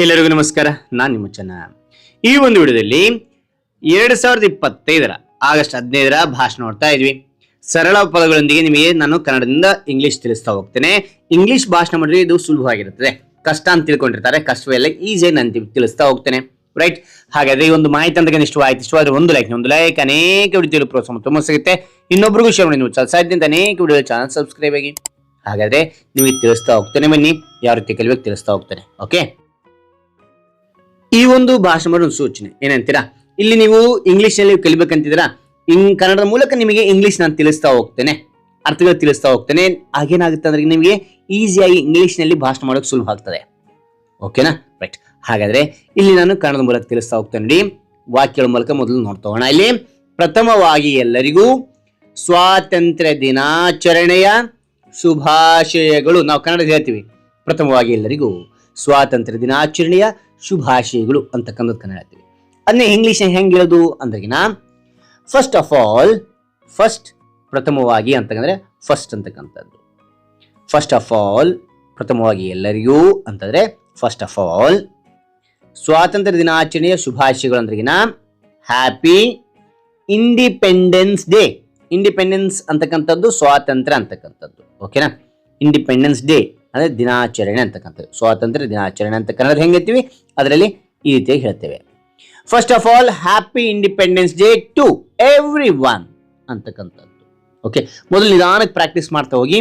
ಎಲ್ಲರಿಗೂ ನಮಸ್ಕಾರ ನಾನು ನಿಮ್ಮ ಚೆನ್ನ ಈ ಒಂದು ವಿಡಿಯೋದಲ್ಲಿ ಎರಡು ಸಾವಿರದ ಇಪ್ಪತ್ತೈದರ ಆಗಸ್ಟ್ ಹದಿನೈದರ ಭಾಷಣ ನೋಡ್ತಾ ಇದ್ವಿ ಸರಳ ಪದಗಳೊಂದಿಗೆ ನಿಮಗೆ ನಾನು ಕನ್ನಡದಿಂದ ಇಂಗ್ಲಿಷ್ ತಿಳಿಸ್ತಾ ಹೋಗ್ತೇನೆ ಇಂಗ್ಲಿಷ್ ಭಾಷಣ ಮಾಡಿದ್ರೆ ಇದು ಸುಲಭವಾಗಿರುತ್ತದೆ ಕಷ್ಟ ಅಂತ ತಿಳ್ಕೊಂಡಿರ್ತಾರೆ ಕಷ್ಟವೆಲ್ಲ ಈಸಿಯಾಗಿ ನಾನು ತಿಳಿಸ್ತಾ ಹೋಗ್ತೇನೆ ರೈಟ್ ಹಾಗಾದ್ರೆ ಈ ಒಂದು ಮಾಹಿತಿ ಅಂತ ಇಷ್ಟವಾಯ್ತು ಇಷ್ಟವಾದ್ರೆ ಒಂದು ಲೈಕ್ ಒಂದು ಲೈಕ್ ಅನೇಕ ವಿಡಿಯೋ ಪ್ರೋತ್ಸಾಹ ತುಂಬ ಸಿಗುತ್ತೆ ಇನ್ನೊಬ್ರಿಗೂ ಶೇರ್ ಮಾಡಿ ನೀವು ಸಾಧ್ಯದಿಂದ ಅನೇಕ ವಿಡಿಯೋ ಚಾನಲ್ ಸಬ್ಸ್ಕ್ರೈಬ್ ಆಗಿ ಹಾಗಾದ್ರೆ ನಿಮಗೆ ತಿಳಿಸ್ತಾ ಹೋಗ್ತೇನೆ ಬನ್ನಿ ಯಾವ ರೀತಿ ಕಲಿಬೇಕು ತಿಳಿಸ್ತಾ ಹೋಗ್ತೇನೆ ಓಕೆ ಈ ಒಂದು ಭಾಷೆ ಮಾಡೋ ಸೂಚನೆ ಏನಂತೀರಾ ಇಲ್ಲಿ ನೀವು ಇಂಗ್ಲಿಷ್ ನಲ್ಲಿ ಕಲಿಬೇಕಂತಿದ್ದೀರಾ ಇಂಗ್ ಕನ್ನಡದ ಮೂಲಕ ನಿಮಗೆ ಇಂಗ್ಲಿಷ್ ನಾನು ತಿಳಿಸ್ತಾ ಹೋಗ್ತೇನೆ ಅರ್ಥಗಳು ತಿಳಿಸ್ತಾ ಹೋಗ್ತೇನೆ ಹಾಗೇನಾಗುತ್ತೆ ಅಂದ್ರೆ ನಿಮಗೆ ಈಸಿಯಾಗಿ ಇಂಗ್ಲಿಷ್ ನಲ್ಲಿ ಭಾಷಣ ಮಾಡೋಕೆ ಸುಲಭ ಆಗ್ತದೆ ಓಕೆನಾ ರೈಟ್ ಹಾಗಾದ್ರೆ ಇಲ್ಲಿ ನಾನು ಕನ್ನಡದ ಮೂಲಕ ತಿಳಿಸ್ತಾ ಹೋಗ್ತೇನೆ ನೋಡಿ ವಾಕ್ಯಗಳ ಮೂಲಕ ಮೊದಲು ನೋಡ್ತಾ ಇಲ್ಲಿ ಪ್ರಥಮವಾಗಿ ಎಲ್ಲರಿಗೂ ಸ್ವಾತಂತ್ರ್ಯ ದಿನಾಚರಣೆಯ ಶುಭಾಶಯಗಳು ನಾವು ಕನ್ನಡ ಹೇಳ್ತೀವಿ ಪ್ರಥಮವಾಗಿ ಎಲ್ಲರಿಗೂ ಸ್ವಾತಂತ್ರ್ಯ ದಿನಾಚರಣೆಯ ಶುಭಾಶಯಗಳು ಅಂತಕ್ಕಂಥದ್ದು ಕನ್ನಡ ಹೇಳ್ತೀವಿ ಅದನ್ನೇ ಇಂಗ್ಲೀಷ್ ಹೆಂಗೆ ಹೇಳೋದು ಅಂದ್ರಗಿನ ಫಸ್ಟ್ ಆಫ್ ಆಲ್ ಫಸ್ಟ್ ಪ್ರಥಮವಾಗಿ ಅಂತಂದ್ರೆ ಫಸ್ಟ್ ಅಂತಕ್ಕಂಥದ್ದು ಫಸ್ಟ್ ಆಫ್ ಆಲ್ ಪ್ರಥಮವಾಗಿ ಎಲ್ಲರಿಗೂ ಅಂತಂದ್ರೆ ಫಸ್ಟ್ ಆಫ್ ಆಲ್ ಸ್ವಾತಂತ್ರ್ಯ ದಿನಾಚರಣೆಯ ಶುಭಾಶಯಗಳು ಅಂದ್ರಗಿನ ಹ್ಯಾಪಿ ಇಂಡಿಪೆಂಡೆನ್ಸ್ ಡೇ ಇಂಡಿಪೆಂಡೆನ್ಸ್ ಅಂತಕ್ಕಂಥದ್ದು ಸ್ವಾತಂತ್ರ್ಯ ಅಂತಕ್ಕಂಥದ್ದು ಓಕೆನಾ ಇಂಡಿಪೆಂಡೆನ್ಸ್ ಡೇ ಅಂದರೆ ದಿನಾಚರಣೆ ಅಂತಕ್ಕಂಥದ್ದು ಸ್ವಾತಂತ್ರ್ಯ ದಿನಾಚರಣೆ ಅಂತ ಕನ್ನಡ ಇರ್ತೀವಿ ಅದರಲ್ಲಿ ಈ ರೀತಿಯಾಗಿ ಹೇಳ್ತೇವೆ first of all happy independence day to everyone ಅಂತಕ್ಕಂಥದ್ದು ಓಕೆ ಮೊದಲು ನಿಧಾನಕ್ಕೆ ಪ್ರಾಕ್ಟೀಸ್ ಮಾಡ್ತಾ ಹೋಗಿ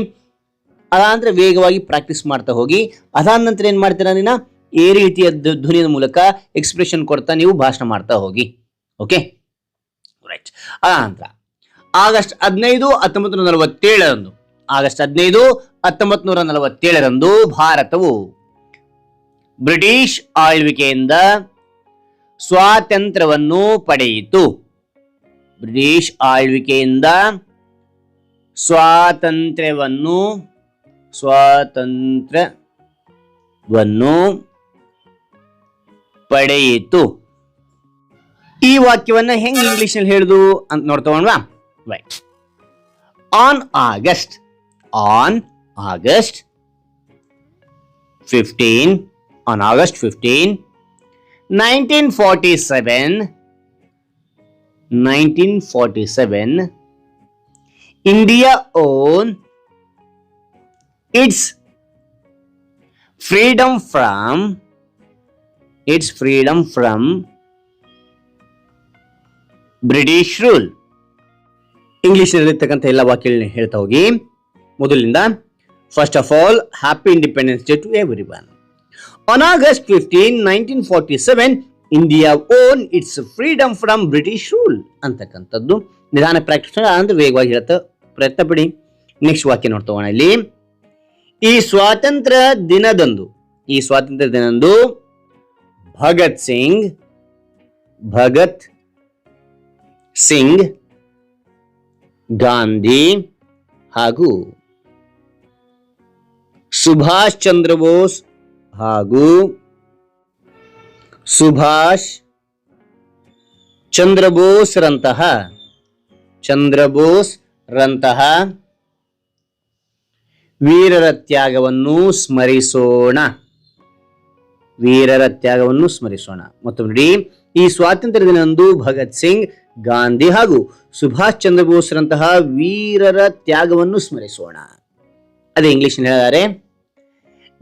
ಅದಾನಂತರ ವೇಗವಾಗಿ ಪ್ರಾಕ್ಟೀಸ್ ಮಾಡ್ತಾ ಹೋಗಿ ಅದಾದ ನಂತರ ಏನು ಮಾಡ್ತೀರಾ ನೀನು ಈ ರೀತಿಯ ಧ್ವನಿಯ ಮೂಲಕ ಎಕ್ಸ್ಪ್ರೆಷನ್ ಕೊಡ್ತಾ ನೀವು ಭಾಷಣ ಮಾಡ್ತಾ ಹೋಗಿ ಓಕೆ ರೈಟ್ ನಂತರ ಆಗಸ್ಟ್ ಹದಿನೈದು ಹತ್ತೊಂಬತ್ತು ನೂರ ನಲವತ್ತೇಳರಂದು ಆಗಸ್ಟ್ ಹದಿನೈದು ಹತ್ತೊಂಬತ್ತು ನೂರ ನಲವತ್ತೇಳರಂದು ಭಾರತವು ಬ್ರಿಟಿಷ್ ಆಳ್ವಿಕೆಯಿಂದ ಸ್ವಾತಂತ್ರ್ಯವನ್ನು ಪಡೆಯಿತು ಬ್ರಿಟಿಷ್ ಆಳ್ವಿಕೆಯಿಂದ ಸ್ವಾತಂತ್ರ್ಯವನ್ನು ಸ್ವಾತಂತ್ರ್ಯವನ್ನು ಪಡೆಯಿತು ಈ ವಾಕ್ಯವನ್ನು ಹೆಂಗೆ ನಲ್ಲಿ ಹೇಳುದು ಅಂತ ನೋಡ್ತಗೊಂಡ್ವಾ on August on August fifteen on August fifteen nineteen forty seven nineteen forty seven India won its freedom from its freedom from British rule English ಇರತಕ್ಕಂಥ ಎಲ್ಲ ವಾಕ್ಯಗಳನ್ನ ಹೇಳ್ತಾ ಹೋಗಿ ಮೊದಲಿಂದ first of all happy independence day to every one on August fifteen nineteen seven India won its freedom from British rule ಅಂತಕ್ಕಂಥದ್ದು ನಿಧಾನ practice ಅಂದ್ರೆ ವೇಗವಾಗಿ ಹೇಳ್ತಾ ಪ್ರಯತ್ನ ಪಡಿ ನೆಕ್ಸ್ಟ್ ವಾಕ್ಯ ನೋಡ್ತೋಣ ಇಲ್ಲಿ ಈ ಸ್ವಾತಂತ್ರ್ಯ ದಿನದಂದು ಈ ಸ್ವಾತಂತ್ರ್ಯ ದಿನದಂದು ಭಗತ್ ಸಿಂಗ್ ಭಗತ್ ಸಿಂಗ್ ಗಾಂಧಿ ಹಾಗೂ ಸುಭಾಷ್ ಚಂದ್ರ ಬೋಸ್ ಹಾಗೂ ಸುಭಾಷ್ ಚಂದ್ರ ಬೋಸ್ ರಂತಹ ಚಂದ್ರ ಬೋಸ್ ರಂತಹ ವೀರರ ತ್ಯಾಗವನ್ನು ಸ್ಮರಿಸೋಣ ವೀರರ ತ್ಯಾಗವನ್ನು ಸ್ಮರಿಸೋಣ ಮತ್ತು ನೋಡಿ ಈ ಸ್ವಾತಂತ್ರ್ಯ ದಿನದಂದು ಭಗತ್ ಸಿಂಗ್ ಗಾಂಧಿ ಹಾಗೂ ಸುಭಾಷ್ ಚಂದ್ರ ಬೋಸ್ರಂತಹ ವೀರರ ತ್ಯಾಗವನ್ನು ಸ್ಮರಿಸೋಣ ಅದೇ ಇಂಗ್ಲಿಷ್ ಹೇಳಿದ್ದಾರೆ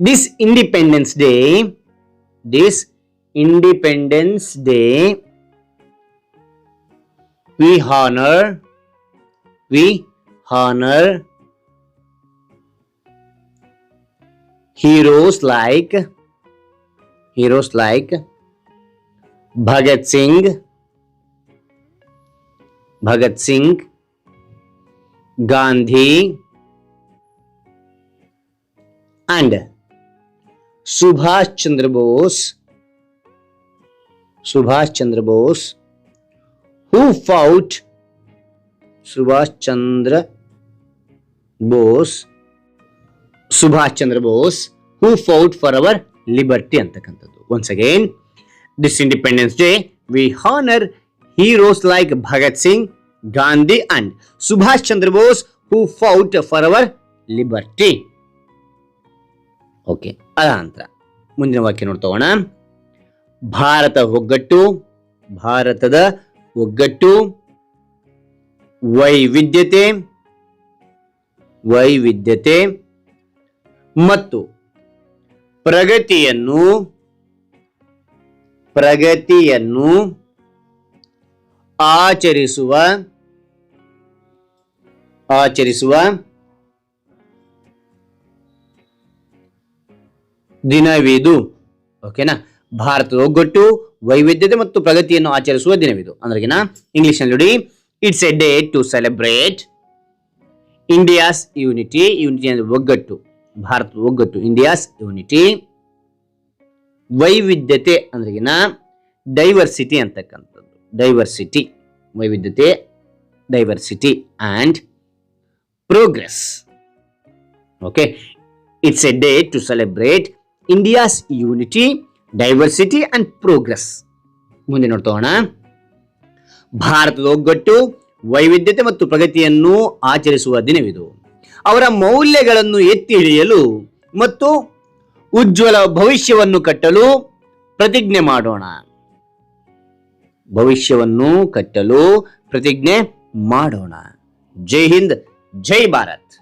this Independence Day, this Independence Day, we honor, we honor heroes like, heroes like Bhagat Singh, Bhagat Singh, Gandhi, and Subhash Chandra Bose, who fought Subhash Chandra Bose, who fought for our liberty. Once again, this Independence Day, we honor heroes like Bhagat Singh, Gandhi and Subhash Chandra Bose who fought for our liberty. Okay. ಅದಾನಂತರ ಮುಂದಿನ ವಾಕ್ಯ ನೋಡ್ತೋಣ ಭಾರತ ಒಗ್ಗಟ್ಟು ಭಾರತದ ಒಗ್ಗಟ್ಟು ವೈವಿಧ್ಯತೆ ವೈವಿಧ್ಯತೆ ಮತ್ತು ಪ್ರಗತಿಯನ್ನು ಪ್ರಗತಿಯನ್ನು ಆಚರಿಸುವ ಆಚರಿಸುವ ದಿನವಿದು ಓಕೆನಾ ಭಾರತದ ಒಗ್ಗಟ್ಟು ವೈವಿಧ್ಯತೆ ಮತ್ತು ಪ್ರಗತಿಯನ್ನು ಆಚರಿಸುವ ದಿನವಿದು ಅಂದ್ರೆ ಇಂಗ್ಲಿಷ್ ನಲ್ಲಿ ನೋಡಿ it's a day to celebrate India's unity unity ಅಂದ್ರೆ ಒಗ್ಗಟ್ಟು ಭಾರತದ ಒಗ್ಗಟ್ಟು ಇಂಡಿಯಾಸ್ ಯೂನಿಟಿ ವೈವಿಧ್ಯತೆ ಅಂದ್ರೆಗಿನ ಡೈವರ್ಸಿಟಿ ಅಂತಕ್ಕಂಥದ್ದು ಡೈವರ್ಸಿಟಿ ವೈವಿಧ್ಯತೆ diversity and progress okay it's a day to celebrate India's unity diversity and progress ಮುಂದೆ ನೋಡ್ತೋಣ ಭಾರತದ ಒಗ್ಗಟ್ಟು ವೈವಿಧ್ಯತೆ ಮತ್ತು ಪ್ರಗತಿಯನ್ನು ಆಚರಿಸುವ ದಿನವಿದು ಅವರ ಮೌಲ್ಯಗಳನ್ನು ಎತ್ತಿ ಹಿಡಿಯಲು ಮತ್ತು ಉಜ್ವಲ ಭವಿಷ್ಯವನ್ನು ಕಟ್ಟಲು ಪ್ರತಿಜ್ಞೆ ಮಾಡೋಣ ಭವಿಷ್ಯವನ್ನು ಕಟ್ಟಲು ಪ್ರತಿಜ್ಞೆ ಮಾಡೋಣ ಜೈ ಹಿಂದ್ ಜೈ ಭಾರತ್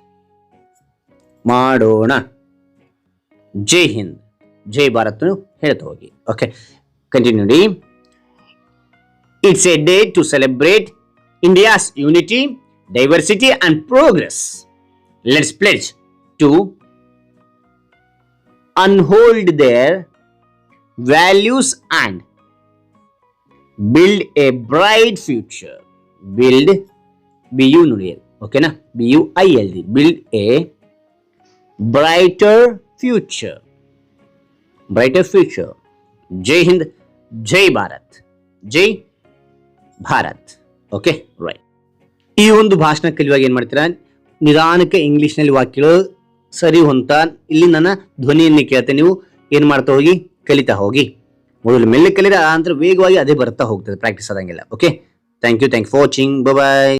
ಮಾಡೋಣ ಜೈ ಹಿಂದ್ ಜೈ ಭಾರತ್ ಹೇಳ್ತಾ ಹೋಗಿ ಓಕೆ ಕಂಟಿನ್ಯೂ ನೋಡಿ it's a day to celebrate India's unity diversity and progress let's pledge to uphold their values and build a bright future build B U ನೋಡಿ ಓಕೆನಾ B U I L D build a brighter future. Brighter future. ಜೈ Hind, ಜೈ Bharat. Jai Bharat okay right ಈ ಒಂದು ಭಾಷಣ ಕಲಿಯುವಾಗ ಏನ್ ಮಾಡ್ತೀರಾ ನಿಧಾನಕ್ಕೆ ಇಂಗ್ಲಿಷ್ ನಲ್ಲಿ ವಾಕ್ಯಗಳು ಸರಿ ಹೊಂತ ಇಲ್ಲಿ ನನ್ನ ಧ್ವನಿಯನ್ನು ಕೇಳ್ತೆ ನೀವು ಏನ್ ಮಾಡ್ತಾ ಹೋಗಿ ಕಲಿತಾ ಹೋಗಿ ಮೊದಲು ಮೇಲೆ ಕಲಿದ ಆ ನಂತರ ವೇಗವಾಗಿ ಅದೇ ಬರ್ತಾ ಹೋಗ್ತದೆ practice ಆದಂಗೆಲ್ಲ okay thank you thank for watching bye